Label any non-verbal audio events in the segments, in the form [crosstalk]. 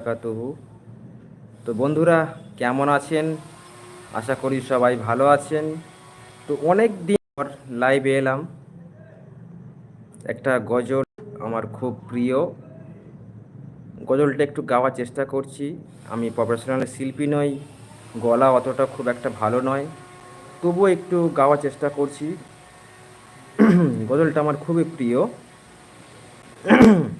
বারাকাতুহু। তো বন্ধুরা, কেমন আছেন? আশা করি সবাই ভালো আছেন। তো অনেক দিন পর লাইভে এলাম। একটা গজল আমার খুব প্রিয়। গজলটা একটু গাওয়ার চেষ্টা করছি। আমি প্রফেশনাল শিল্পী নই, গলা অতটা খুব একটা ভালো নয়। তবুও একটু গাওয়ার চেষ্টা করছি। [clears throat] গজলটা আমার খুবই প্রিয়। [clears throat]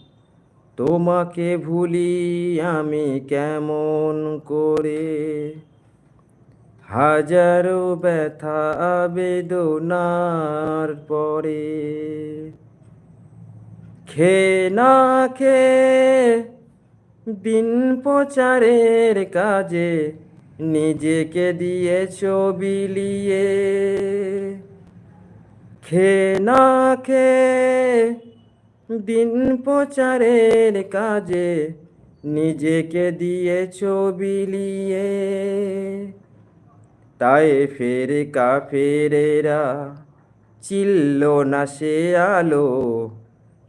তোমাকে ভুলি আমি কেমন করে? হাজারো ব্যথা আবেদনার পরে খে না খে দিন প্রচারের কাজে নিজেকে দিয়েছ বিলিয়ে। খে না খে দিন প্রচারের কাজে নিজেকে দিয়েছ বিলিয়ে তাই ফের কাফেরেরা চিল্ল না সে আলো,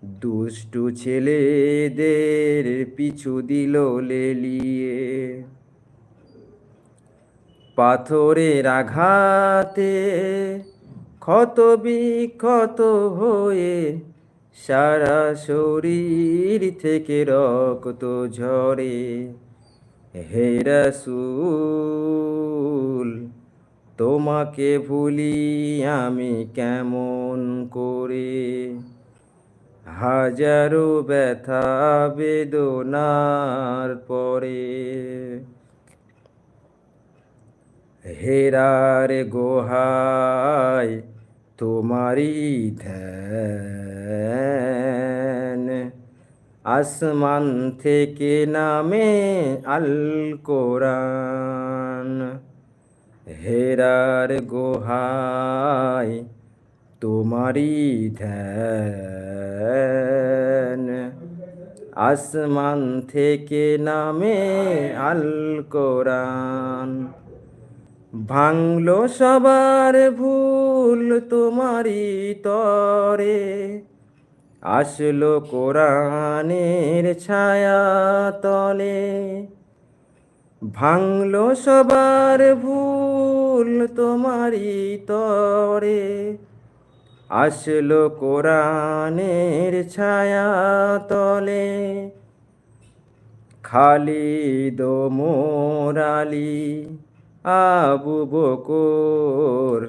দুষ্টু ছেলেদের পিছু দিল লেলিয়ে। পাথরের আঘাতে ক্ষত বিক্ষত হয়ে সারা শরীর থেকে রক্ত ঝরে। হে রসুল, তোমাকে ভুলি আমি কেমন করে? হাজারো ব্যথা বেদনার পরে। হেরার গোহায় তোমারি ধ্যান। আসমান থেকে নামে আল কোরআন হেরার গোহায় তোমারি ধ্যান। আসমান থেকে নামে আল কোরআন ভাঙলো সবার ভুল তোমারি তরে। আসলো কোরআনের ছায়া তলে। ভাঙলো সবার ভুল তোমারি তরে। আসলো কোরআনের ছায়া তলে। খালি খালিদ মোরালি আবু বকর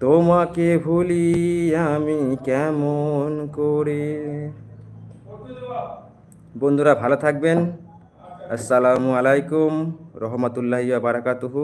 তোমাকে ভুলি আমি কেমন করে? বন্ধুরা ভালো থাকবেন। আসসালামু আলাইকুম রহমতুল্লাহ বারাকাতুহু।